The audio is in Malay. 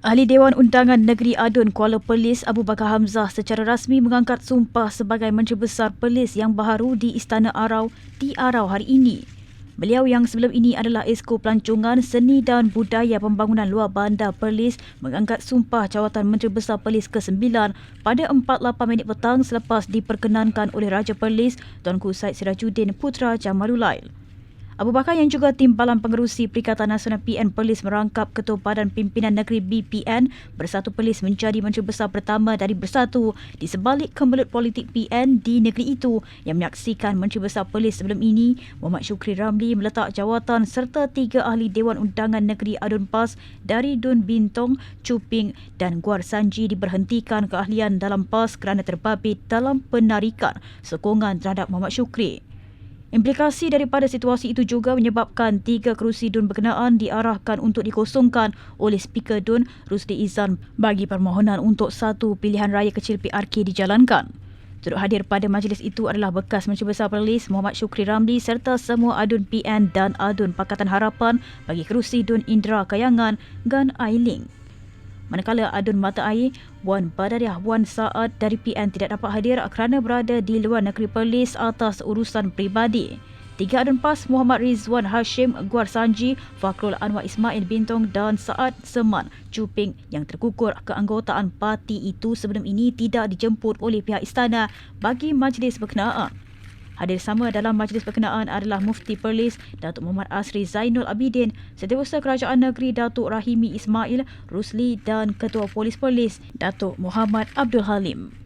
Ahli Dewan Undangan Negeri Adun Kuala Perlis Abu Bakar Hamzah secara rasmi mengangkat sumpah sebagai Menteri Besar Perlis yang baharu di Istana Arau di Arau hari ini. Beliau yang sebelum ini adalah Esko Pelancongan Seni dan Budaya Pembangunan Luar Bandar Perlis mengangkat sumpah jawatan Menteri Besar Perlis ke-9 pada 4.8 minit petang selepas diperkenankan oleh Raja Perlis Tuanku Said Sirajuddin Putra Jamalulail. Abu Bakar yang juga Timbalan Pengerusi Perikatan Nasional PN Perlis merangkap Ketua Badan Pimpinan Negeri BPN Bersatu Perlis menjadi Menteri Besar pertama dari Bersatu di sebalik kemelut politik PN di negeri itu yang menyaksikan Menteri Besar Perlis sebelum ini Muhammad Syukri Ramli meletak jawatan serta tiga ahli Dewan Undangan Negeri Adun Pas dari Dun Bintong, Cuping dan Guar Sanji diberhentikan keahlian dalam PAS kerana terbabit dalam penarikan sokongan terhadap Muhammad Syukri. Implikasi daripada situasi itu juga menyebabkan tiga kerusi DUN berkenaan diarahkan untuk dikosongkan oleh Speaker DUN Rusdi Izan bagi permohonan untuk satu pilihan raya kecil PRK dijalankan. Turut hadir pada majlis itu adalah bekas Menteri Besar Perlis Muhammad Syukri Ramli serta semua adun PN dan adun Pakatan Harapan bagi kerusi DUN Indra Kayangan dan Ailing. Manakala adun mata air, Wan Badariah Wan Saad dari PN tidak dapat hadir kerana berada di luar negeri Perlis atas urusan peribadi. Tiga adun PAS Muhammad Rizwan Hashim Guar Sanji, Fakrul Anwar Ismail Bintong dan Saad Seman Cuping yang terkukur keanggotaan parti itu sebelum ini tidak dijemput oleh pihak istana bagi majlis berkenaan. Hadir sama dalam majlis berkenaan adalah Mufti Perlis, Datuk Muhammad Asri Zainul Abidin, Setiausaha Kerajaan Negeri Datuk Rahimi Ismail, Rusli dan Ketua Polis Perlis, Datuk Muhammad Abdul Halim.